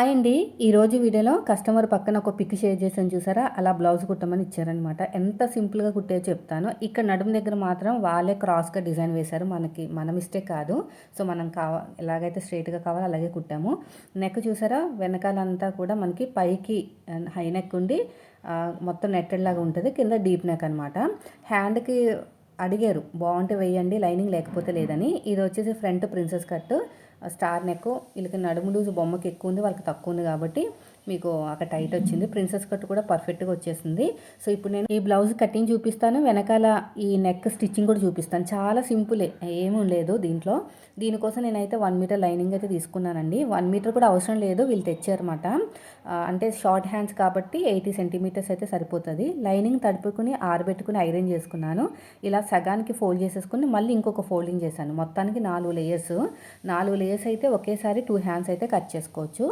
Hi అండి. ఈరోజు వీడియోలో కస్టమర్ పక్కన ఒక పిక్ షేర్ చేసాను చూసారా? అలా బ్లౌజ్ కుట్టమని ఇచ్చారనమాట ఎంత సింపుల్గా కుట్టే చెప్తాను. ఇక్కడ నడుము దగ్గర మాత్రం వాళ్ళే క్రాస్గా డిజైన్ వేశారు. మనకి మన మిస్టేక్ కాదు. సో మనం కావా ఎలాగైతే స్ట్రైట్గా కావాలో అలాగే కుట్టాము. నెక్ చూసారా? వెనకాలంతా కూడా మనకి పైకి హై నెక్ ఉండి మొత్తం నెట్టెడ్ లాగా ఉంటుంది. కింద డీప్ నెక్ అనమాట హ్యాండ్కి అడిగారు బాగుంటే వేయండి లైనింగ్ లేకపోతే లేదని. ఇది వచ్చేసి front princess cut star neck వీళ్ళకి నడుము లూజు బొమ్మకి ఎక్కువ ఉంది వాళ్ళకి తక్కువ ఉంది కాబట్టి మీకు అక్కడ టైట్ వచ్చింది. ప్రిన్సెస్ కట్ కూడా పర్ఫెక్ట్గా వచ్చేసింది. సో ఇప్పుడు నేను ఈ బ్లౌజ్ కటింగ్ చూపిస్తాను. వెనకాల ఈ నెక్ స్టిచ్చింగ్ కూడా చూపిస్తాను. చాలా సింపులే ఏమీ లేదు దీంట్లో. దీనికోసం నేనైతే వన్ మీటర్ లైనింగ్ అయితే తీసుకున్నానండి. వన్ మీటర్ కూడా అవసరం లేదు. వీళ్ళు తెచ్చారన్నమాట. అంటే షార్ట్ హ్యాండ్స్ కాబట్టి ఎయిటీ సెంటీమీటర్స్ అయితే సరిపోతుంది. లైనింగ్ తడుపుకుని ఆరబెట్టుకుని ఐరన్ చేసుకున్నాను. ఇలా సగానికి ఫోల్డ్ చేసేసుకుని మళ్ళీ ఇంకొక ఫోల్డింగ్ చేశాను. మొత్తానికి నాలుగు లేయర్స్ నాలుగు లేయర్స్ అయితే ఒకేసారి టూ హ్యాండ్స్ అయితే కట్ చేసుకోవచ్చు.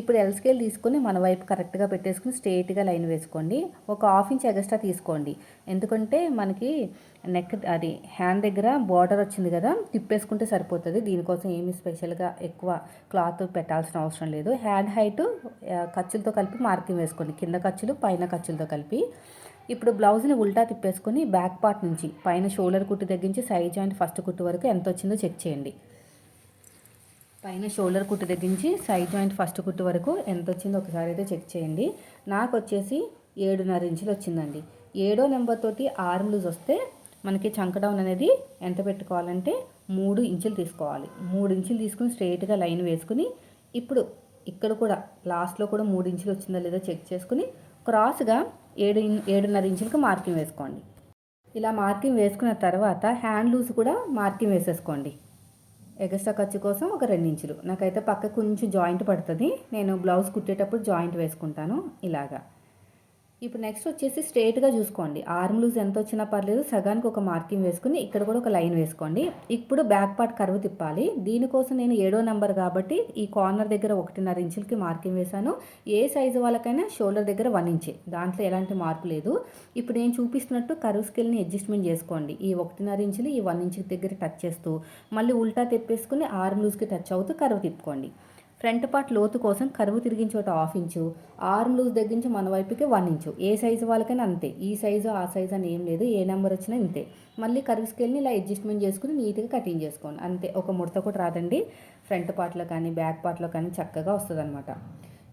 ఇప్పుడు ఎల్ స్కేల్ తీసుకుని మన వైపు కరెక్ట్గా పెట్టేసుకుని స్ట్రేట్గా లైన్ వేసుకోండి. ఒక హాఫ్ ఇంచ్ ఎగస్ట్రా తీసుకోండి. ఎందుకంటే మనకి నెక్ అది హ్యాండ్ దగ్గర బార్డర్ వచ్చింది కదా తిప్పేసుకుంటే సరిపోతుంది. దీనికోసం ఏమి స్పెషల్గా ఎక్కువ క్లాత్ పెట్టాల్సిన అవసరం లేదు. హ్యాండ్ హైట్ ఖర్చులతో కలిపి మార్కింగ్ వేసుకోండి. కింద ఖర్చులు పైన ఖర్చులతో కలిపి. ఇప్పుడు బ్లౌజ్ని ఉల్టా తిప్పేసుకొని బ్యాక్ పార్ట్ నుంచి పైన షోల్డర్ కుట్టు తగ్గించి సైడ్ జాయింట్ ఫస్ట్ కుట్టు వరకు ఎంత వచ్చిందో చెక్ చేయండి. పైన షోల్డర్ కుట్టు దగ్గర నుంచి సైడ్ జాయింట్ ఫస్ట్ కుట్టు వరకు ఎంత వచ్చిందో ఒకసారి అయితే చెక్ చేయండి. నాకు వచ్చేసి ఏడున్నర ఇంచులు వచ్చిందండి. ఏడో నెంబర్ తోటి ఆర్మ్ లూజ్ వస్తే మనకి చంక డౌన్ అనేది ఎంత పెట్టుకోవాలంటే మూడు ఇంచులు తీసుకోవాలి. మూడు ఇంచులు తీసుకుని స్ట్రైట్గా లైన్ వేసుకుని ఇప్పుడు ఇక్కడ కూడా లాస్ట్లో కూడా మూడు ఇంచులు వచ్చిందో లేదో చెక్ చేసుకుని క్రాస్గా ఏడు ఏడున్నర ఇంచులకు మార్కింగ్ వేసుకోండి. ఇలా మార్కింగ్ వేసుకున్న తర్వాత హ్యాండ్ లూజ్ కూడా మార్కింగ్ వేసేసుకోండి. ఎగస్ట్రా ఖర్చు కోసం ఒక రెండించులు. నాకైతే పక్క కొంచెం జాయింట్ పడుతుంది. నేను బ్లౌజ్ కుట్టేటప్పుడు జాయింట్ వేసుకుంటాను ఇలాగా. ఇప్పుడు నెక్స్ట్ వచ్చేసి స్ట్రేట్గా చూసుకోండి. ఆర్మ్ లూజ్ ఎంత వచ్చినా పర్లేదు సగానికి ఒక మార్కింగ్ వేసుకుని ఇక్కడ కూడా ఒక లైన్ వేసుకోండి. ఇప్పుడు బ్యాక్ పార్ట్ కరువు తిప్పాలి. దీనికోసం నేను ఏడో నెంబర్ కాబట్టి ఈ కార్నర్ దగ్గర ఒకటిన్నర ఇంచులకి మార్కింగ్ వేశాను. ఏ సైజు వాళ్ళకైనా షోల్డర్ దగ్గర వన్ ఇంచే దాంట్లో ఎలాంటి మార్పు లేదు. ఇప్పుడు నేను చూపిస్తున్నట్టు కరువు స్కిల్ని అడ్జస్ట్మెంట్ చేసుకోండి. ఈ ఒకటిన్నర ఇంచులు ఈ వన్ ఇంచ్ దగ్గర టచ్ చేస్తూ మళ్ళీ ఉల్టా తెప్పేసుకుని ఆర్మ్ లూజ్కి టచ్ అవుతూ కరువు తిప్పుకోండి. ఫ్రంట్ పార్ట్ లోతు కోసం కరువు తిరిగిన చోట హాఫ్ ఇంచు ఆర్మ్ లూజ్ దగ్గర నుంచి మన వైపుకి వన్ ఇంచు. ఏ సైజు వాళ్ళకైనా అంతే. ఈ సైజు ఆ సైజు అని ఏం లేదు. ఏ నెంబర్ వచ్చినా ఇంతే. మళ్ళీ కరువు స్కేల్ని ఇలా అడ్జస్ట్మెంట్ చేసుకుని నీట్గా కటింగ్ చేసుకోండి. అంతే. ఒక ముడత కూడా రాదండి. ఫ్రంట్ పార్ట్లో కానీ బ్యాక్ పార్ట్లో కానీ చక్కగా వస్తుంది అనమాట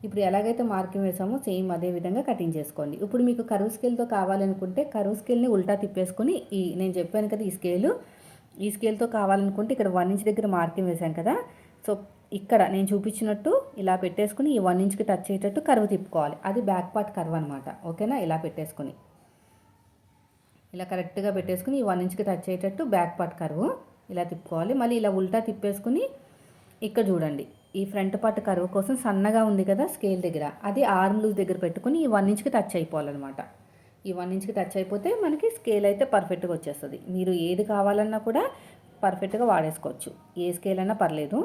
ఇప్పుడు ఎలాగైతే మార్కింగ్ వేసామో సేమ్ అదే విధంగా కటింగ్ చేసుకోండి. ఇప్పుడు మీకు కరువు స్కేల్తో కావాలనుకుంటే కరువు స్కేల్ని ఉల్టా తిప్పేసుకుని ఈ నేను చెప్పాను కదా ఈ స్కేలు. ఈ స్కేల్తో కావాలనుకుంటే ఇక్కడ వన్ ఇంచ్ దగ్గర మార్కింగ్ వేసాం కదా. సో ఇక్కడ నేను చూపించినట్టు ఇలా పెట్టేసుకుని ఈ వన్ ఇంచ్కి టచ్ అయ్యేటట్టు కరువు తిప్పుకోవాలి. అది బ్యాక్ పార్ట్ కరువు అనమాట ఓకేనా ఇలా పెట్టేసుకుని. ఇలా కరెక్ట్గా పెట్టేసుకుని ఈ వన్ ఇంచ్కి టచ్ అయ్యేటట్టు బ్యాక్ పార్ట్ కరువు ఇలా తిప్పుకోవాలి. మళ్ళీ ఇలా ఉల్టా తిప్పేసుకుని ఇక్కడ చూడండి. ఈ ఫ్రంట్ పార్ట్ కరువు కోసం సన్నగా ఉంది కదా స్కేల్ దగ్గర. అది ఆర్మ్ లూజ్ దగ్గర పెట్టుకుని ఈ వన్ ఇంచ్కి టచ్ అయిపోవాలన్నమాట. ఈ వన్ ఇంచ్కి టచ్ అయిపోతే మనకి స్కేల్ అయితే పర్ఫెక్ట్గా వచ్చేస్తుంది. మీరు ఏది కావాలన్నా కూడా పర్ఫెక్ట్గా వాడేసుకోవచ్చు. ఏ స్కేల్ అయినా పర్లేదు.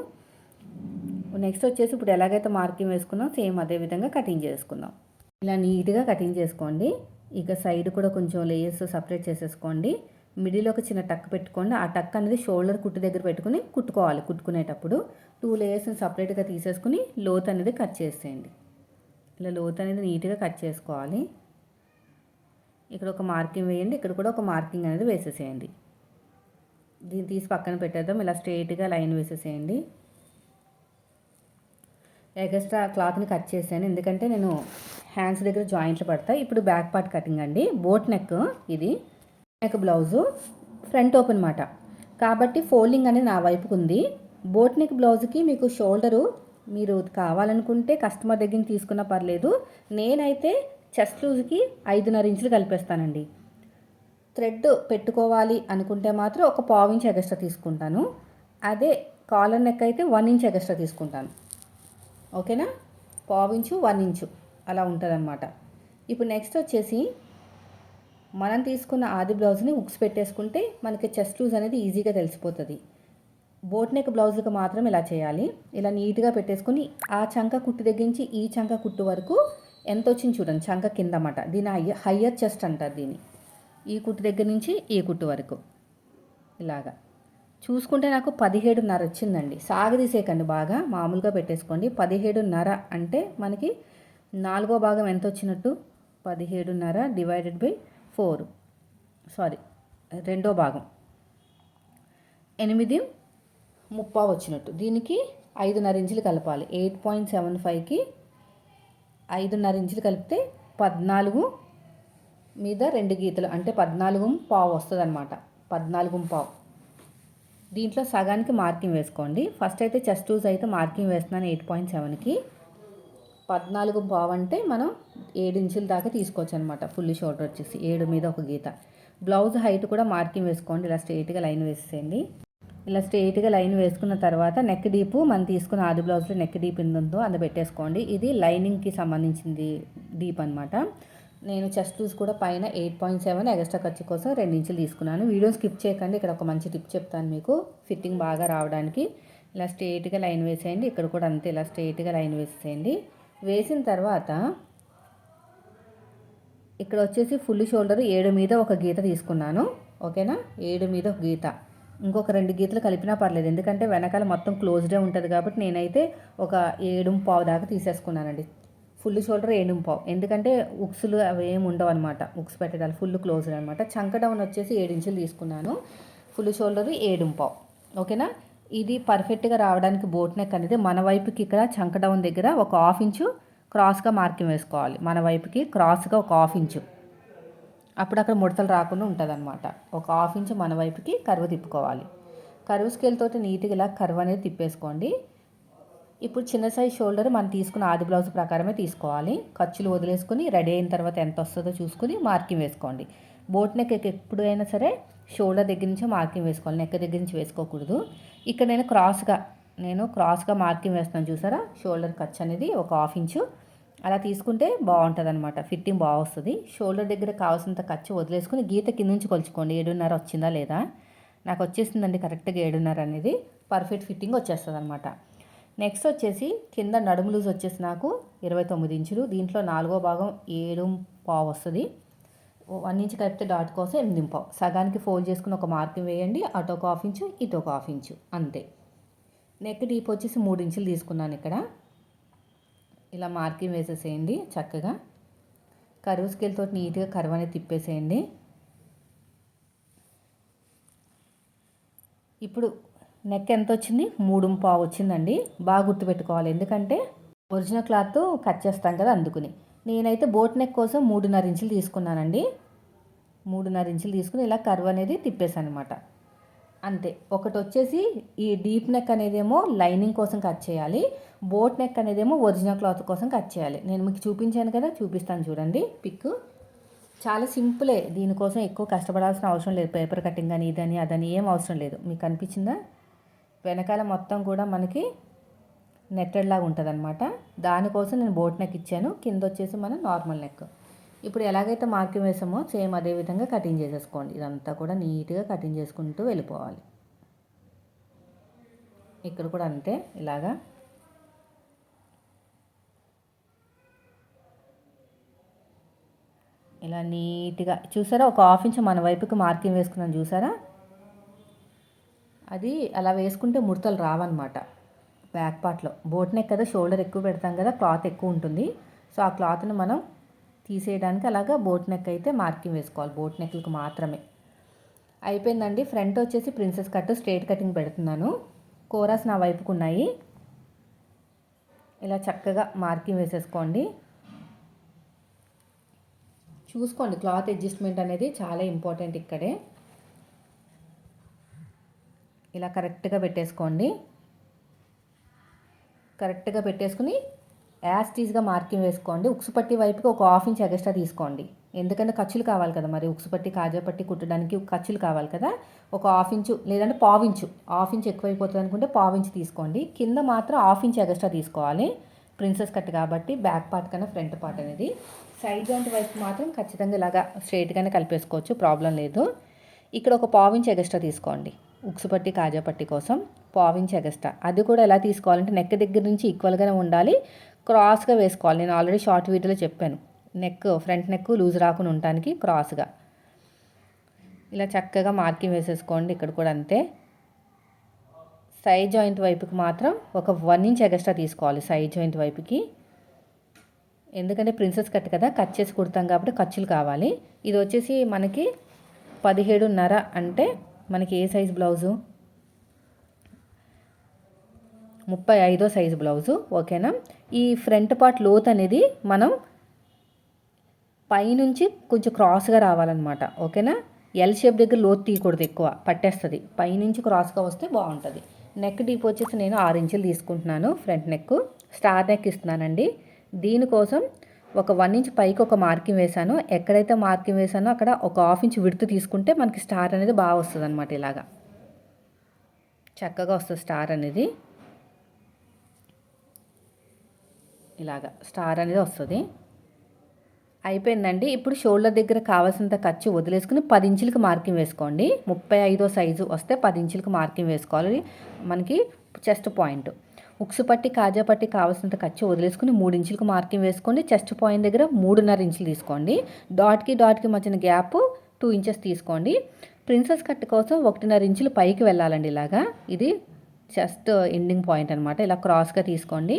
నెక్స్ట్ వచ్చేసి ఇప్పుడు ఎలాగైతే మార్కింగ్ వేసుకున్నాం సేమ్ అదే విధంగా కటింగ్ చేసుకుందాం. ఇలా నీట్గా కటింగ్ చేసుకోండి. ఇక సైడ్ కూడా కొంచెం లేయర్స్ సపరేట్ చేసేసుకోండి. మిడిల్ ఒక చిన్న టక్ పెట్టుకోండి. ఆ టక్ అనేది షోల్డర్ కుట్టు దగ్గర పెట్టుకుని కుట్టుకోవాలి. కుట్టుకునేటప్పుడు టూ లేయర్స్ని సపరేట్గా తీసేసుకుని లోత్ అనేది కట్ చేసేయండి. ఇలా లోత్ అనేది నీట్గా కట్ చేసుకోవాలి. ఇక్కడ ఒక మార్కింగ్ వేయండి. ఇక్కడ కూడా ఒక మార్కింగ్ అనేది వేసేసేయండి. దీన్ని తీసి పక్కన పెట్టేద్దాం. ఇలా స్ట్రైట్గా లైన్ వేసేసేయండి. ఎగస్ట్రా క్లాత్ని కట్ చేశాను. ఎందుకంటే నేను హ్యాండ్స్ దగ్గర జాయింట్లు పడతాయి ఇప్పుడు బ్యాక్ పార్ట్ కటింగ్ అండి. బోట్ నెక్ ఇది. నెక్ బ్లౌజు ఫ్రంట్ ఓపెన్ మాట. కాబట్టి ఫోల్డింగ్ అనేది నా వైపుకు ఉంది. బోట్ నెక్ బ్లౌజ్కి మీకు షోల్డరు మీరు కావాలనుకుంటే కస్టమర్ దగ్గర నుంచి తీసుకున్నా పర్లేదు. నేనైతే చెస్ట్ లూజ్కి ఐదున్నర ఇంచులు కలిపేస్తానండి. థ్రెడ్ పెట్టుకోవాలి అనుకుంటే మాత్రం ఒక పావు ఇంచ్ ఎగస్ట్రా తీసుకుంటాను. అదే కాలర్ నెక్ అయితే వన్ ఇంచ్ ఎగస్ట్రా తీసుకుంటాను. ఓకేనా? పావు ఇంచు వన్ ఇంచు. అలా ఉంటుందన్నమాట. ఇప్పుడు నెక్స్ట్ వచ్చేసి మనం తీసుకున్న ఆది బ్లౌజ్ని ఉక్స్ పెట్టేసుకుంటే మనకి చెస్ట్ లూజ్ అనేది ఈజీగా తెలిసిపోతుంది. బోట్ నెక్ బ్లౌజ్కి మాత్రం ఇలా చేయాలి. ఇలా నీట్గా పెట్టేసుకుని ఆ చంక కుట్టు దగ్గర నుంచి ఈ చంక కుట్టు వరకు ఎంత వచ్చింది చూడండి చంక కింద అన్నమాట. దీని హయ్యర్ చెస్ట్ అంటారు దీన్ని. ఈ కుట్టు దగ్గర నుంచి ఈ కుట్టు వరకు. ఇలాగా. చూసుకుంటే నాకు పదిహేడున్నర వచ్చిందండి. సాగదీసేకండి బాగా. మామూలుగా పెట్టేసుకోండి. పదిహేడున్నర అంటే మనకి నాలుగో భాగం ఎంత వచ్చినట్టు? పదిహేడున్నర డివైడెడ్ బై ఫోర్. సారీ రెండో భాగం. ఎనిమిది ముప్పా వచ్చినట్టు. దీనికి ఐదున్నర ఇంచులు కలపాలి. ఎయిట్ పాయింట్ సెవెన్ ఫైవ్కి ఐదున్నర ఇంచులు కలిపితే పద్నాలుగు మీద రెండు గీతలు. అంటే పద్నాలుగు పావు వస్తుంది అనమాట పద్నాలుగు పావు. దీంట్లో సగానికి మార్కింగ్ వేసుకోండి. ఫస్ట్ అయితే చెస్ట్ టూస్ అయితే మార్కింగ్ వేస్తున్నాను ఎయిట్ పాయింట్ సెవెన్కి. పద్నాలుగు బావంటే మనం ఏడు ఇంచుల దాకా తీసుకోవచ్చు అనమాట ఫుల్ షోల్డర్ వచ్చేసి. ఏడు మీద ఒక గీత. బ్లౌజ్ హైట్ కూడా మార్కింగ్ వేసుకోండి. ఇలా స్ట్రెయిట్గా లైన్ వేసేయండి ఇలా స్ట్రెయిట్గా లైన్ వేసుకున్న తర్వాత నెక్ డీపు మనం తీసుకున్న ఆది బ్లౌజ్లో నెక్ డీప్ ఉందో అది పెట్టేసుకోండి. ఇది లైనింగ్కి సంబంధించింది డీప్ అనమాట నేను చెస్ట్ లూజ్ కూడా పైన ఎయిట్ పాయింట్ సెవెన్ ఎగస్ట్రా ఖర్చు కోసం రెండు ఇంచులు తీసుకున్నాను. వీడియో స్కిప్ చేయకండి. ఇక్కడ ఒక మంచి టిప్ చెప్తాను మీకు. ఫిట్టింగ్ బాగా రావడానికి. ఇలా స్ట్రేట్గా లైన్ వేసేయండి. ఇక్కడ కూడా అంతే ఇలా స్ట్రేట్గా లైన్ వేసేయండి వేసిన తర్వాత ఇక్కడ వచ్చేసి ఫుల్ షోల్డర్ ఏడు మీద ఒక గీత తీసుకున్నాను. ఓకేనా? ఏడు మీద ఒక గీత. ఇంకొక రెండు గీతలు కలిపినా పర్లేదు. ఎందుకంటే వెనకాల మొత్తం క్లోజ్డే ఉంటుంది కాబట్టి నేనైతే ఒక ఏడు పావు దాకా తీసేసుకున్నానండి. ఫుల్ షోల్డర్ ఏడు పావు. ఎందుకంటే ఉక్సులు అవి ఏమి ఉండవు అనమాట ఉక్స్ పెట్టడాలు ఫుల్ క్లోజ్ అనమాట చంక డౌన్ వచ్చేసి ఏడు ఇంచులు తీసుకున్నాను. ఫుల్ షోల్డర్ ఏడు పావు. ఓకేనా? ఇది పర్ఫెక్ట్గా రావడానికి బోట్ నెక్ అనేది మన వైపుకి ఇక్కడ చంక డౌన్ దగ్గర ఒక హాఫ్ ఇంచు క్రాస్గా మార్కింగ్ వేసుకోవాలి. మన వైపుకి క్రాస్గా ఒక హాఫ్ ఇంచు. అప్పుడు అక్కడ ముడతలు రాకుండా ఉంటుంది అనమాట ఒక హాఫ్ ఇంచు మన వైపుకి కరువు తిప్పుకోవాలి. కరువు స్కేల్ తోటి నీట్గా ఇలా కరువు అనేది తిప్పేసుకోండి. ఇప్పుడు చిన్న సైజ్ షోల్డర్ మనం తీసుకున్న ఆది బ్లౌజ్ ప్రకారమే తీసుకోవాలి. ఖర్చులు వదిలేసుకుని రెడీ అయిన తర్వాత ఎంత వస్తుందో చూసుకుని మార్కింగ్ వేసుకోండి. బోట్ నెక్ ఎప్పుడైనా సరే షోల్డర్ దగ్గర నుంచి మార్కింగ్ వేసుకోవాలి. నెక్ దగ్గర నుంచి వేసుకోకూడదు. ఇక్కడ నేను క్రాస్గా నేను క్రాస్గా మార్కింగ్ వేస్తాను చూసారా? షోల్డర్ ఖర్చు అనేది ఒక హాఫ్ ఇంచు. అలా తీసుకుంటే బాగుంటుంది అనమాట ఫిట్టింగ్ బాగొస్తుంది షోల్డర్ దగ్గర కావాల్సినంత ఖర్చు వదిలేసుకుని గీత కింద నుంచి కొలుచుకోండి. ఏడున్నర వచ్చిందా లేదా? నాకు వచ్చేసిందండి కరెక్ట్గా ఏడున్నర అనేది. పర్ఫెక్ట్ ఫిట్టింగ్ వచ్చేస్తుంది అనమాట నెక్స్ట్ వచ్చేసి కింద నడుము లూజ్ వచ్చేసి నాకు ఇరవై తొమ్మిది ఇంచులు. దీంట్లో నాలుగో భాగం ఏడు పావు వస్తుంది. వన్ ఇంచ్ కలిపితే డాట్ కోసం ఎనిమిది పావు. సగానికి ఫోల్డ్ చేసుకుని ఒక మార్కింగ్ వేయండి. అటు ఒక హాఫ్ ఇంచు ఇటు ఒక హాఫ్ ఇంచు. అంతే. నెక్ డీప్ వచ్చేసి మూడు ఇంచులు తీసుకున్నాను ఇక్కడ. ఇలా మార్కింగ్ వేసేసేయండి చక్కగా. కరువు స్కేల్తో నీట్గా కరువు అనేది తిప్పేసేయండి. ఇప్పుడు నెక్ ఎంత వచ్చింది మూడు పావు వచ్చిందండి బాగా గుర్తుపెట్టుకోవాలి. ఎందుకంటే ఒరిజినల్ క్లాత్ కట్ చేస్తాం కదా అందుకుని. నేనైతే బోట్ నెక్ కోసం మూడున్నర ఇంచులు తీసుకున్నానండి. మూడున్నర ఇంచులు తీసుకుని ఇలా కర్వ్ అనేది తిప్పేశాను అనమాట అంతే. ఒకటి వచ్చేసి ఈ డీప్ నెక్ అనేదేమో లైనింగ్ కోసం కట్ చేయాలి. బోట్ నెక్ అనేదేమో ఒరిజినల్ క్లాత్ కోసం కట్ చేయాలి. నేను మీకు చూపించాను కదా చూపిస్తాను చూడండి. పిక్ చాలా సింపులే. దీనికోసం ఎక్కువ కష్టపడాల్సిన అవసరం లేదు. పేపర్ కటింగ్ అని ఇదని అదని ఏం అవసరం లేదు. మీకు అనిపించిందా? వెనకాల మొత్తం కూడా మనకి నెట్టెడ్ లాగా ఉంటుంది అనమాట దానికోసం నేను బోట్ నెక్ ఇచ్చాను. కింద వచ్చేసి మనం నార్మల్ నెక్. ఇప్పుడు ఎలాగైతే మార్కింగ్ వేసామో సేమ్ అదే విధంగా కటింగ్ చేసేసుకోండి. ఇదంతా కూడా నీట్గా కటింగ్ చేసుకుంటూ వెళ్ళిపోవాలి. ఇక్కడ కూడా అంతే. ఇలాగా. ఇలా నీట్గా. చూసారా? ఒక హాఫ్ ఇంచ్ మన వైపుకి మార్కింగ్ వేసుకున్నాను చూసారా? అది అలా వేసుకుంటే ముడతలు రావన్నమాట. బ్యాక్ పార్ట్లో. బోట్ నెక్ కదా షోల్డర్ ఎక్కువ పెడతాం కదా క్లాత్ ఎక్కువ ఉంటుంది. సో ఆ క్లాత్ని మనం తీసేయడానికి అలాగా బోట్ నెక్ అయితే మార్కింగ్ వేసుకోవాలి. బోట్ నెక్లకు మాత్రమే. అయిపోయిందండి. ఫ్రంట్ వచ్చేసి ప్రిన్సెస్ కట్ స్ట్రేట్ కటింగ్ పెడుతున్నాను. కోరాస్ నా వైపుకు ఉన్నాయి. ఇలా చక్కగా మార్కింగ్ వేసేసుకోండి. చూసుకోండి క్లాత్ అడ్జస్ట్మెంట్ అనేది చాలా ఇంపార్టెంట్ ఇక్కడే. ఇలా కరెక్ట్గా పెట్టేసుకోండి. కరెక్ట్గా పెట్టేసుకుని యాస్టీజ్గా మార్కింగ్ వేసుకోండి. ఉక్సు పట్టి వైపుకి ఒక హాఫ్ ఇంచ్ ఎగస్ట్రా తీసుకోండి. ఎందుకంటే ఖర్చులు కావాలి కదా మరి. ఉక్సు పట్టి కాజా పట్టి కుట్టడానికి ఖర్చులు కావాలి కదా. ఒక హాఫ్ ఇంచు లేదంటే పావించు హాఫ్ ఇంచ్ ఎక్కువైపోతుంది అనుకుంటే పావించు తీసుకోండి. కింద మాత్రం హాఫ్ ఇంచ్ ఎగస్ట్రా తీసుకోవాలి. ప్రిన్సెస్ కట్ కాబట్టి బ్యాక్ పార్ట్ కన్నా ఫ్రంట్ పార్ట్ అనేది. సైడ్ జాయింట్ వైపు మాత్రం ఖచ్చితంగా ఇలాగా స్ట్రైట్గానే కలిపేసుకోవచ్చు. ప్రాబ్లం లేదు. ఇక్కడ ఒక పావించ్ ఎగస్ట్రా తీసుకోండి. ఉక్సు పట్టి కాజా పట్టి కోసం పావించి ఎగస్ట్రా అది కూడా ఎలా తీసుకోవాలంటే నెక్ దగ్గర నుంచి ఈక్వల్గానే ఉండాలి. క్రాస్గా వేసుకోవాలి. నేను ఆల్రెడీ షార్ట్ వీడియోలో చెప్పాను. నెక్ ఫ్రంట్ నెక్ లూజ్ రాకుండా ఉండటానికి క్రాస్గా ఇలా చక్కగా మార్కింగ్ వేసేసుకోండి. ఇక్కడ కూడా అంతే. సైడ్ జాయింట్ వైపుకి మాత్రం ఒక వన్ ఇంచ్ ఎగస్ట్రా తీసుకోవాలి సైడ్ జాయింట్ వైపుకి. ఎందుకంటే ప్రిన్సెస్ కట్ కదా కట్ చేసి కుడతాం కాబట్టి ఖర్చులు కావాలి. ఇది వచ్చేసి మనకి పదిహేడున్నర అంటే మనకి ఏ సైజ్ బ్లౌజు? ముప్పై ఐదో సైజు బ్లౌజు ఓకేనా? ఈ ఫ్రంట్ పార్ట్ లోత్ అనేది మనం పైనుంచి కొంచెం క్రాస్గా రావాలన్నమాట ఓకేనా? ఎల్ షేప్ దగ్గర లోతు తీయకూడదు ఎక్కువ పట్టేస్తుంది. పైనుంచి క్రాస్గా వస్తే బాగుంటుంది. నెక్ డీప్ వచ్చేసి నేను ఆరు ఇంచులు తీసుకుంటున్నాను ఫ్రంట్ నెక్ స్టార్ నెక్ ఇస్తున్నానండి. దీనికోసం ఒక వన్ ఇంచ్ పైకి ఒక మార్కింగ్ వేశాను. ఎక్కడైతే మార్కింగ్ వేశానో అక్కడ ఒక హాఫ్ ఇంచ్ విడుతు తీసుకుంటే మనకి స్టార్ అనేది బాగా వస్తుంది అనమాట ఇలాగా. చక్కగా వస్తుంది స్టార్ అనేది. ఇలాగా స్టార్ అనేది వస్తుంది. అయిపోయిందండి. ఇప్పుడు షోల్డర్ దగ్గర కావాల్సినంత ఖర్చు వదిలేసుకుని పది ఇంచులకు మార్కింగ్ వేసుకోండి. ముప్పై ఐదో సైజు వస్తే పది ఇంచులకు మార్కింగ్ వేసుకోవాలి. మనకి చెస్ట్ పాయింట్. ఉక్సు పట్టి కాజా పట్టి కావాల్సినంత ఖర్చు వదిలేసుకుని మూడు ఇంచులకు మార్కింగ్ వేసుకోండి. చెస్ట్ పాయింట్ దగ్గర మూడున్నర ఇంచులు తీసుకోండి. డాట్కి డాట్కి మధ్యన గ్యాప్ టూ ఇంచెస్ తీసుకోండి. ప్రిన్సెస్ కట్ కోసం ఒకటిన్నర ఇంచులు పైకి వెళ్ళాలండి ఇలాగా. ఇది చెస్ట్ ఎండింగ్ పాయింట్ అనమాట ఇలా క్రాస్గా తీసుకోండి.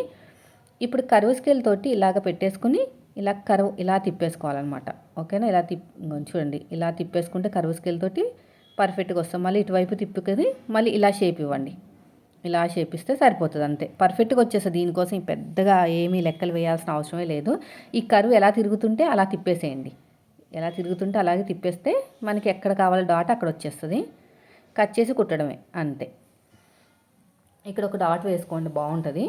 ఇప్పుడు కరువు స్కేల్ తోటి ఇలాగ పెట్టేసుకుని ఇలా కరువు ఇలా తిప్పేసుకోవాలన్నమాట. ఓకేనా? ఇలా తిప్ చూడండి. ఇలా తిప్పేసుకుంటే కరువు స్కేల్ తోటి పర్ఫెక్ట్గా వస్తాం మళ్ళీ ఇటువైపు తిప్పుకొని మళ్ళీ ఇలా షేప్ ఇవ్వండి. ఇలా చేపిస్తే సరిపోతుంది అంతే. పర్ఫెక్ట్గా వచ్చేస్తుంది. దీనికోసం పెద్దగా ఏమీ లెక్కలు వేయాల్సిన అవసరమే లేదు. ఈ కరువు ఎలా తిరుగుతుంటే అలా తిప్పేసేయండి. ఎలా తిరుగుతుంటే అలాగే తిప్పేస్తే మనకి ఎక్కడ కావాలో డాట్ అక్కడ వచ్చేస్తుంది. కట్ చేసి కుట్టడమే అంతే. ఇక్కడ ఒక డాట్ వేసుకోండి బాగుంటుంది.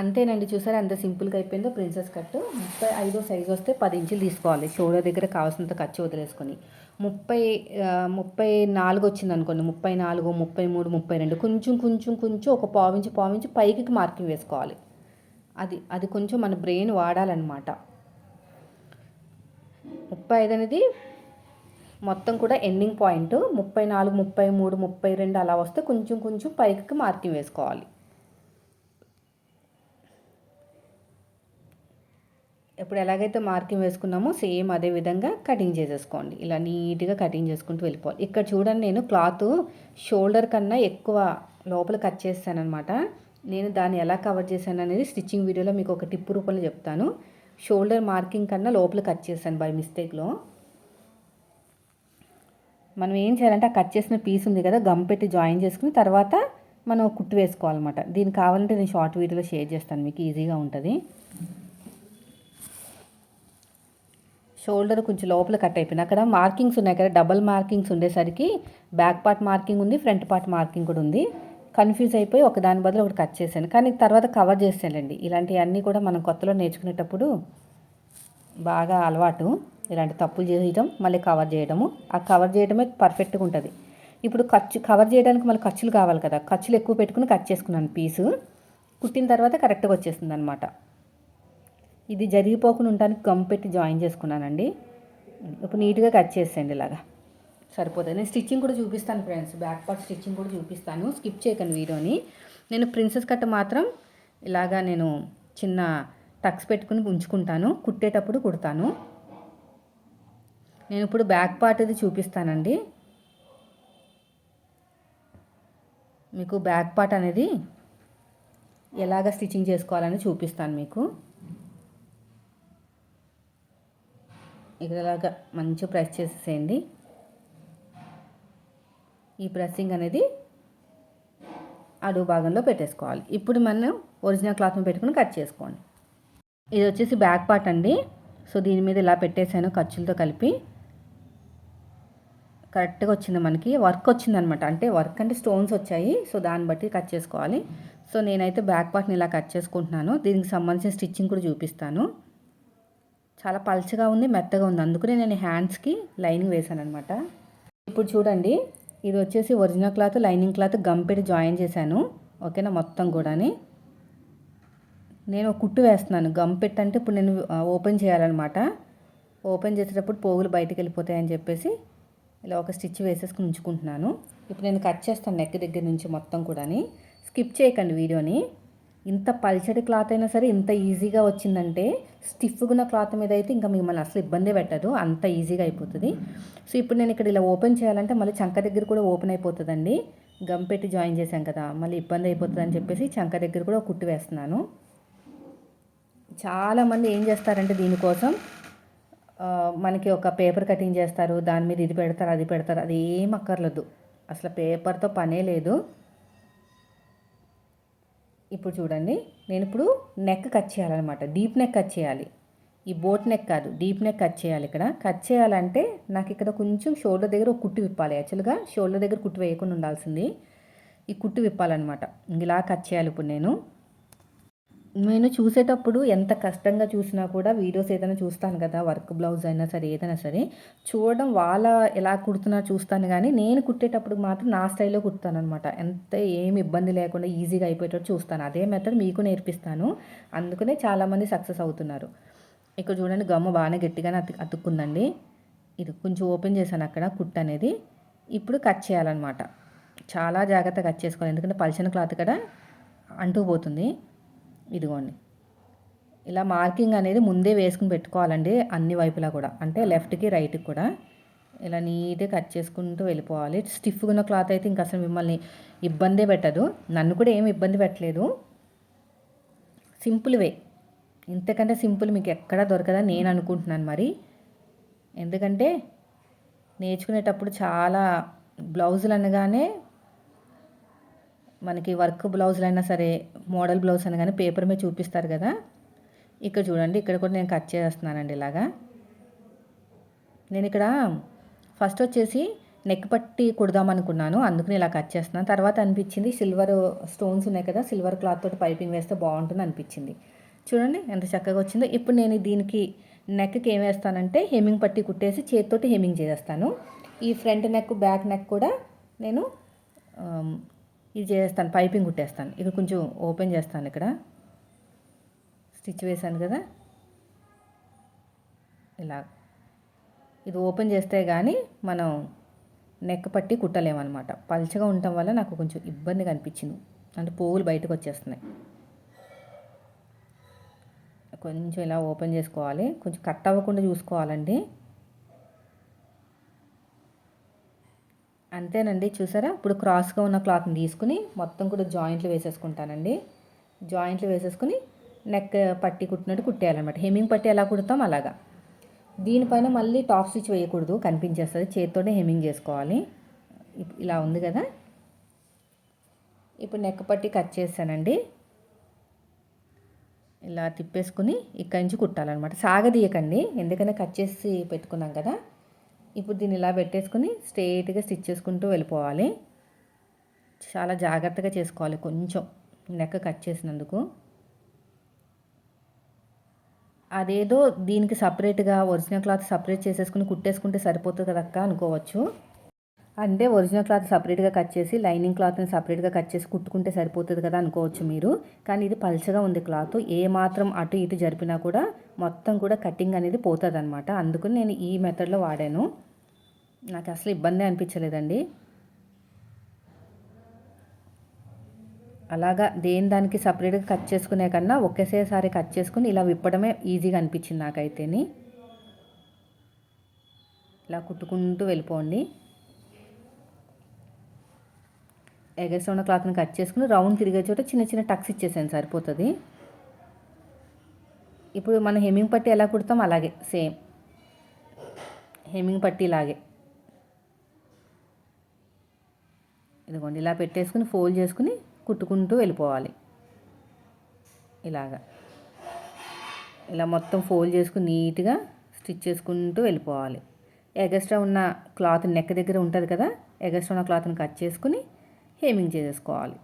అంతేనండి చూసారా అంత సింపుల్గా అయిపోయిందో? ప్రిన్సెస్ కట్ ముప్పై ఐదో సైజు వస్తే పది ఇంచులు తీసుకోవాలి షోల్డర్ దగ్గర కావాల్సినంత ఖర్చు వదిలేసుకొని. ముప్పై ముప్పై నాలుగు వచ్చింది అనుకోండి ముప్పై నాలుగు ముప్పై మూడు ముప్పై రెండు కొంచెం కొంచెం కొంచెం ఒక పావించి పావించి పైకి మార్కింగ్ వేసుకోవాలి. అది అది కొంచెం మన బ్రెయిన్ వాడాలన్నమాట. ముప్పై ఐదు అనేది మొత్తం కూడా ఎండింగ్ పాయింట్. ముప్పై నాలుగు ముప్పై మూడు ముప్పై రెండు అలా వస్తే కొంచెం కొంచెం పైకి మార్కింగ్ వేసుకోవాలి. ఇప్పుడు ఎలాగైతే మార్కింగ్ వేసుకున్నామో సేమ్ అదే విధంగా కటింగ్ చేసేసుకోండి. ఇలా నీట్గా కటింగ్ చేసుకుంటూ వెళ్ళిపోవాలి. ఇక్కడ చూడండి నేను క్లాత్ షోల్డర్ కన్నా ఎక్కువ లోపల కట్ చేస్తానమాట నేను దాన్ని ఎలా కవర్ చేశాను అనేది స్టిచ్చింగ్ వీడియోలో మీకు ఒక టిప్ రూపంలో చెప్తాను. షోల్డర్ మార్కింగ్ కన్నా లోపల కట్ చేశాను బై మిస్టేక్లో. మనం ఏం చేయాలంటే ఆ కట్ చేసిన పీస్ ఉంది కదా గమ్ పెట్టి జాయిన్ చేసుకుని తర్వాత మనం కుట్టు వేసుకోవాలన్నమాట. దీనికి కావాలంటే నేను షార్ట్ వీడియోలో షేర్ చేస్తాను మీకు ఈజీగా ఉంటుంది. షోల్డర్ కొంచెం లోపల కట్ అయిపోయింది. అక్కడ మార్కింగ్స్ ఉన్నాయి కదా డబల్ మార్కింగ్స్ ఉండేసరికి బ్యాక్ పార్ట్ మార్కింగ్ ఉంది ఫ్రంట్ పార్ట్ మార్కింగ్ కూడా ఉంది. కన్ఫ్యూజ్ అయిపోయి ఒక దాని బదులు ఒకటి కట్ చేశాను. కానీ తర్వాత కవర్ చేసానండి ఇలాంటివన్నీ కూడా మనం కొత్తలో నేర్చుకునేటప్పుడు బాగా అలవాటు. ఇలాంటి తప్పులు చేయడం మళ్ళీ కవర్ చేయడము. ఆ కవర్ చేయడమే పర్ఫెక్ట్గా ఉంటుంది. ఇప్పుడు ఖర్చు కవర్ చేయడానికి మళ్ళీ ఖర్చులు కావాలి కదా. ఖర్చులు ఎక్కువ పెట్టుకుని కట్ చేసుకున్నాను పీసు. కుట్టిన తర్వాత కరెక్ట్గా వచ్చేస్తుంది అనమాట ఇది జరిగిపోకుండా ఉండడానికి గమ్ పెట్టి జాయిన్ చేసుకున్నానండి. ఇప్పుడు నీట్గా కట్ చేసేయండి ఇలాగా. సరిపోతుంది. నేను స్టిచ్చింగ్ కూడా చూపిస్తాను ఫ్రెండ్స్. బ్యాక్ పార్ట్ స్టిచ్చింగ్ కూడా చూపిస్తాను. స్కిప్ చేయకండి వీడియోని. నేను ప్రిన్సెస్ కట్ మాత్రం ఇలాగా నేను చిన్న టక్స్ పెట్టుకుని ఉంచుకుంటాను. కుట్టేటప్పుడు కుడతాను. నేను ఇప్పుడు బ్యాక్ పార్ట్ అది చూపిస్తానండి. మీకు బ్యాక్ పార్ట్ అనేది ఎలాగ స్టిచ్చింగ్ చేసుకోవాలని చూపిస్తాను మీకు. ఇలాగా మంచిగా ప్రెస్ చేసేసేయండి. ఈ ప్రెస్సింగ్ అనేది అడుగు భాగంలో పెట్టేసుకోవాలి. ఇప్పుడు మనం ఒరిజినల్ క్లాత్ని పెట్టుకుని కట్ చేసుకోండి. ఇది వచ్చేసి బ్యాక్ పార్ట్ అండి. సో దీని మీద ఇలా పెట్టేశాను ఖర్చులతో కలిపి. కరెక్ట్గా వచ్చింది మనకి. వర్క్ వచ్చిందనమాట. అంటే వర్క్ అంటే స్టోన్స్ వచ్చాయి. సో దాన్ని బట్టి కట్ చేసుకోవాలి. సో నేనైతే బ్యాక్ పార్ట్ని ఇలా కట్ చేసుకుంటున్నాను. దీనికి సంబంధించిన స్టిచ్చింగ్ కూడా చూపిస్తాను. చాలా పల్చగా ఉంది మెత్తగా ఉంది. అందుకనే నేను హ్యాండ్స్కి లైనింగ్ వేసాను అనమాట ఇప్పుడు చూడండి ఇది వచ్చేసి ఒరిజినల్ క్లాత్ లైనింగ్ క్లాత్ గంపెడి జాయిన్ చేశాను. ఓకేనా? మొత్తం కూడాని. నేను కుట్టు వేస్తున్నాను. గంపెట్ అంటే ఇప్పుడు నేను ఓపెన్ చేయాలన్నమాట. ఓపెన్ చేసేటప్పుడు పోగులు బయటకు వెళ్ళిపోతాయని చెప్పేసి ఇలా ఒక స్టిచ్ వేసేసుకుని ఉంచుకుంటున్నాను. ఇప్పుడు నేను కట్ చేస్తాను నెక్ దగ్గర నుంచి మొత్తం కూడాని. స్కిప్ చేయకండి వీడియోని. ఇంత పల్చడి క్లాత్ అయినా సరే ఇంత ఈజీగా వచ్చిందంటే స్టిఫ్గా ఉన్న క్లాత్ మీద అయితే ఇంకా మిమ్మల్ని అసలు ఇబ్బంది పెట్టదు. అంత ఈజీగా అయిపోతుంది. సో ఇప్పుడు నేను ఇక్కడ ఇలా ఓపెన్ చేయాలంటే మళ్ళీ చంక దగ్గర కూడా ఓపెన్ అయిపోతుందండి. గమ్ పెట్టి జాయిన్ చేశాం కదా మళ్ళీ ఇబ్బంది అయిపోతుంది అని చెప్పేసి చంక దగ్గర కూడా కుట్టు వేస్తున్నాను. చాలామంది ఏం చేస్తారంటే దీనికోసం మనకి ఒక పేపర్ కటింగ్ చేస్తారు దాని మీద ఇది పెడతారు అది పెడతారు అది ఏం అక్కర్లేదు. అసలు పేపర్తో పనే లేదు. ఇప్పుడు చూడండి నేను ఇప్పుడు నెక్ కట్ చేయాలన్నమాట. డీప్ నెక్ కట్ చేయాలి. ఈ బోట్ నెక్ కాదు డీప్ నెక్ కట్ చేయాలి ఇక్కడ. కట్ చేయాలంటే నాకు ఇక్కడ కొంచెం షోల్డర్ దగ్గర ఒక కుట్టు విప్పాలి. యాక్చువల్గా షోల్డర్ దగ్గర కుట్టు వేయకుండా ఉండాల్సింది. ఈ కుట్టు విప్పాలన్నమాట. ఇలా కట్ చేయాలి ఇప్పుడు నేను. నేను చూసేటప్పుడు ఎంత కష్టంగా చూసినా కూడా వీడియోస్ ఏదైనా చూస్తాను కదా వర్క్ బ్లౌజ్ అయినా సరే ఏదైనా సరే చూడడం వాళ్ళ ఎలా కుడుతున్నా చూస్తాను కానీ నేను కుట్టేటప్పుడు మాత్రం నా స్టైల్లో కుడతాను అనమాట ఎంత ఏమి ఇబ్బంది లేకుండా ఈజీగా అయిపోయేటట్టు చూస్తాను. అదే మెథడ్ మీకు నేర్పిస్తాను. అందుకనే చాలామంది సక్సెస్ అవుతున్నారు. ఇక్కడ చూడండి గమ్మ బాగానే గట్టిగానే అతు అతుక్కుందండి. ఇది కొంచెం ఓపెన్ చేశాను అక్కడ కుట్ అనేది. ఇప్పుడు కట్ చేయాలన్నమాట. చాలా జాగ్రత్తగా కట్ చేసుకోవాలి. ఎందుకంటే పలిచిన క్లాత్ కూడా అంటూ పోతుంది ఇదిగోండి. ఇలా మార్కింగ్ అనేది ముందే వేసుకుని పెట్టుకోవాలండి అన్ని వైపులా కూడా. అంటే లెఫ్ట్కి రైట్కి కూడా. ఇలా నీట్గా కట్ చేసుకుంటూ వెళ్ళిపోవాలి. స్టిఫ్గా ఉన్న క్లాత్ అయితే ఇంకా అసలు మిమ్మల్ని ఇబ్బందే పెట్టదు. నన్ను కూడా ఏమి ఇబ్బంది పెట్టలేదు. Simple way. ఇంతకంటే సింపుల్ మీకు ఎక్కడా దొరకదని నేను అనుకుంటున్నాను మరి. ఎందుకంటే నేర్చుకునేటప్పుడు చాలా బ్లౌజులు అనగానే మనకి వర్క్ బ్లౌజులు అయినా సరే మోడల్ బ్లౌజ్ అనగానే పేపర్ మీద చూపిస్తారు కదా. ఇక్కడ చూడండి ఇక్కడ కూడా నేను కట్ చేస్తున్నానండి ఇలాగా. నేను ఇక్కడ ఫస్ట్ వచ్చేసి నెక్ పట్టి కుడదాం అనుకున్నాను అందుకని ఇలా కట్ చేస్తున్నాను. తర్వాత అనిపించింది సిల్వర్ స్టోన్స్ ఉన్నాయి కదా సిల్వర్ క్లాత్ తోటి పైపింగ్ వేస్తే బాగుంటుంది అనిపించింది. చూడండి ఎంత చక్కగా వచ్చిందో. ఇప్పుడు నేను దీనికి నెక్కి ఏం వేస్తానంటే హెమ్మింగ్ పట్టి కుట్టేసి చేతితోటి హెమ్మింగ్ చేసేస్తాను. ఈ ఫ్రంట్ నెక్ బ్యాక్ నెక్ కూడా నేను ఇది చేస్తాను పైపింగ్ కుట్టేస్తాను. ఇక్కడ కొంచెం ఓపెన్ చేస్తాను ఇక్కడ. స్టిచ్ వేసాను కదా. ఇలా. ఇది ఓపెన్ చేస్తే కానీ మనం నెక్ పట్టి కుట్టలేమన్నమాట. పల్చగా ఉండటం వల్ల నాకు కొంచెం ఇబ్బందిగా అనిపించింది. అంటే పోగులు బయటకు వచ్చేస్తున్నాయి. కొంచెం ఇలా ఓపెన్ చేసుకోవాలి. కొంచెం కట్ అవ్వకుండా చూసుకోవాలండి. అంతేనండి. చూసారా? ఇప్పుడు క్రాస్గా ఉన్న క్లాత్ని తీసుకుని మొత్తం కూడా జాయింట్లు వేసేసుకుంటానండి. జాయింట్లు వేసేసుకుని నెక్ పట్టి కుట్టినట్టు కుట్టేయాలన్నమాట. హెమ్మింగ్ పట్టి ఎలా కుడతాం? అలాగా. దీనిపైన మళ్ళీ టాప్ స్టిచ్ వేయకూడదు. కనిపించేస్తుంది. చేతితోనే హెమ్మింగ్ చేసుకోవాలి. ఇలా ఉంది కదా? ఇప్పుడు నెక్ పట్టి కట్ చేశానండి ఇలా తిప్పేసుకుని ఇక్కడి నుంచి కుట్టాలన్నమాట. సాగదీయకండి. ఎందుకంటే కట్ చేసి పెట్టుకున్నాం కదా? ఇప్పుడు దీన్ని ఇలా పెట్టేసుకుని స్ట్రైట్గా స్టిచ్ చేసుకుంటూ వెళ్ళిపోవాలి. చాలా జాగ్రత్తగా చేసుకోవాలి కొంచెం. నెక్ కట్ చేసినందుకు. అదేదో దీనికి సపరేట్గా ఒరిజినల్ క్లాత్ సపరేట్ చేసేసుకుని కుట్టేసుకుంటే సరిపోతుంది కదక్క అనుకోవచ్చు. అంటే ఒరిజినల్ క్లాత్ సపరేట్గా కట్ చేసి లైనింగ్ క్లాత్ని సపరేట్గా కట్ చేసి కుట్టుకుంటే సరిపోతుంది కదా అనుకోవచ్చు మీరు. కానీ ఇది పల్చగా ఉంది క్లాత్. ఏ మాత్రం అటు ఇటు జరిపినా కూడా మొత్తం కూడా కటింగ్ అనేది పోతుంది అనమాట అందుకని నేను ఈ మెథడ్లో వాడాను. నాకు అసలు ఇబ్బంది అనిపించలేదండి. అలాగా దేని దానికి సపరేట్గా కట్ చేసుకునే కన్నా ఒకేసారి కట్ చేసుకుని ఇలా విప్పడమే ఈజీగా అనిపించింది నాకైతేని. ఇలా కుట్టుకుంటూ వెళ్ళిపోండి. ఎగస్ ఉన్న క్లాత్ని కట్ చేసుకుని రౌండ్ తిరిగే చోట చిన్న చిన్న టక్స్ ఇచ్చేసాను సరిపోతుంది. ఇప్పుడు మనం హెమ్మింగ్ పట్టి ఎలా కుడతాం? అలాగే సేమ్. హెమ్మింగ్ పట్టి ఇలాగే. ఇదిగోండి ఇలా పెట్టేసుకుని ఫోల్డ్ చేసుకుని కుట్టుకుంటూ వెళ్ళిపోవాలి. ఇలాగా. ఇలా మొత్తం ఫోల్డ్ చేసుకుని నీట్గా స్టిచ్ చేసుకుంటూ వెళ్ళిపోవాలి. ఎగస్ట్రా ఉన్న క్లాత్ నెక్ దగ్గర ఉంటుంది కదా? ఎగస్ట్రా ఉన్న క్లాత్ని కట్ చేసుకుని హేమింగ్ చేసేసుకోవాలి?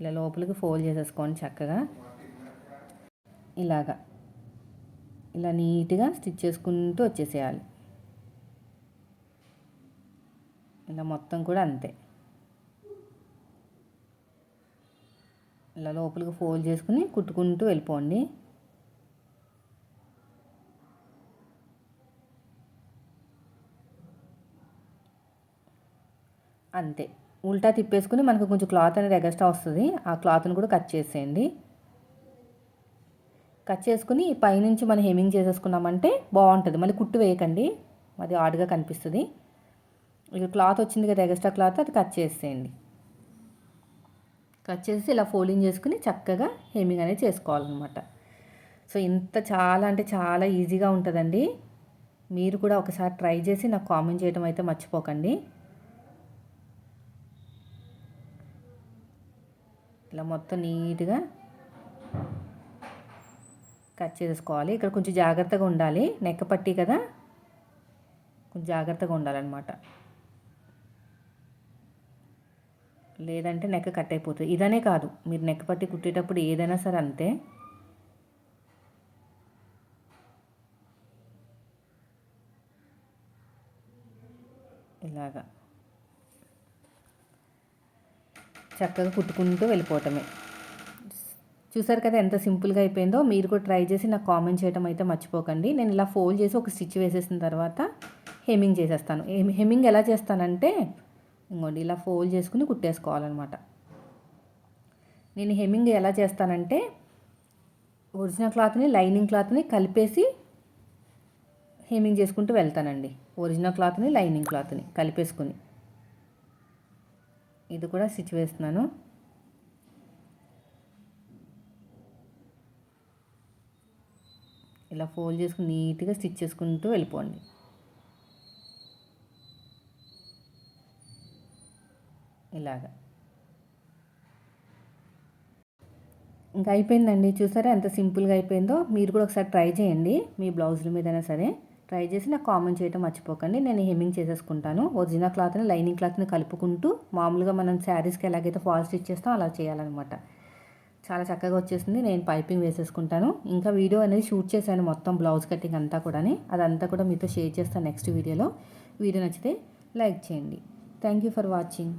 ఇలా లోపలికి ఫోల్డ్ చేసేసుకోండి చక్కగా. ఇలాగా. ఇలా నీట్గా స్టిచ్ చేసుకుంటూ వచ్చేసేయాలి. ఇలా మొత్తం కూడా అంతే. ఇలా లోపలికి ఫోల్డ్ చేసుకుని కుట్టుకుంటూ వెళ్ళిపోండి. అంతే. ఉల్టా తిప్పేసుకుని మనకు కొంచెం క్లాత్ అనేది ఎగస్ట్రా వస్తుంది. ఆ క్లాత్ని కూడా కట్ చేసేయండి. కట్ చేసుకుని పైనుంచి మనం హెమింగ్ చేసేసుకున్నామంటే బాగుంటుంది. మళ్ళీ కుట్టు వేయకండి. అది ఆడుగా కనిపిస్తుంది. ఇక క్లాత్ వచ్చింది కదా ఎగస్ట్రా క్లాత్ అది కట్ చేసేయండి. కట్ చేసి ఇలా ఫోల్డింగ్ చేసుకుని చక్కగా హెమ్మింగ్ అనేది చేసుకోవాలన్నమాట. సో ఇంత చాలా అంటే చాలా ఈజీగా ఉంటుందండి. మీరు కూడా ఒకసారి ట్రై చేసి నాకు కామెంట్ చేయడం అయితే మర్చిపోకండి. ఇలా మొత్తం నీట్గా కట్ చేసుకోవాలి. ఇక్కడ కొంచెం జాగ్రత్తగా ఉండాలి. నెక్క పట్టి కదా? కొంచెం జాగ్రత్తగా ఉండాలన్నమాట. లేదంటే నెక్క కట్ అయిపోతుంది. ఇదనే కాదు. మీరు నెక్క పట్టి కుట్టేటప్పుడు ఏదైనా సరే అంతే. ఇలాగా. చక్కగా కుట్టుకుంటూ వెళ్ళిపోవటమే. చూసారు కదా ఎంత సింపుల్గా అయిపోయిందో? మీరు కూడా ట్రై చేసి నాకు కామెంట్ చేయడం అయితే మర్చిపోకండి. నేను ఇలా ఫోల్డ్ చేసి ఒక స్టిచ్ వేసేసిన తర్వాత హెమ్మింగ్ చేసేస్తాను. హెమ్మింగ్ ఎలా చేస్తానంటే ఇంకోండి ఇలా ఫోల్డ్ చేసుకుని కుట్టేసుకోవాలన్నమాట. నేను హెమ్మింగ్ ఎలా చేస్తానంటే ఒరిజినల్ క్లాత్ని లైనింగ్ క్లాత్ని కలిపేసి హెమ్మింగ్ చేసుకుంటూ వెళ్తానండి. ఒరిజినల్ క్లాత్ని లైనింగ్ క్లాత్ని కలిపేసుకుని. ఇది కూడా స్టిచ్ వేస్తున్నాను. ఇలా ఫోల్డ్ చేసుకుని నీట్గా స్టిచ్ చేసుకుంటూ వెళ్ళిపోండి. ఇలాగా. ఇంకా అయిపోయిందండి. చూసారా ఎంత సింపుల్గా అయిపోయిందో? మీరు కూడా ఒకసారి ట్రై చేయండి మీ బ్లౌజుల మీదైనా సరే. ట్రై చేసి నాకు కామెంట్ చేయడం మర్చిపోకండి. నేను హెమ్మింగ్ చేసేసుకుంటాను. ఒరిజినల్ క్లాత్ని లైనింగ్ క్లాత్ని కలుపుకుంటూ మామూలుగా మనం శారీస్కి ఎలాగైతే ఫాల్ స్టిచ్ చేస్తాం అలా చేయాలన్నమాట. చాలా చక్కగా వచ్చేసింది. నేను పైపింగ్ వేసేసుకుంటాను. ఇంకా వీడియో అనేది షూట్ చేశాను మొత్తం బ్లౌజ్ కటింగ్ అంతా కూడా అదంతా కూడా మీతో షేర్ చేస్తాను నెక్స్ట్ వీడియోలో. వీడియో నచ్చితే లైక్ చేయండి. Thank you for watching.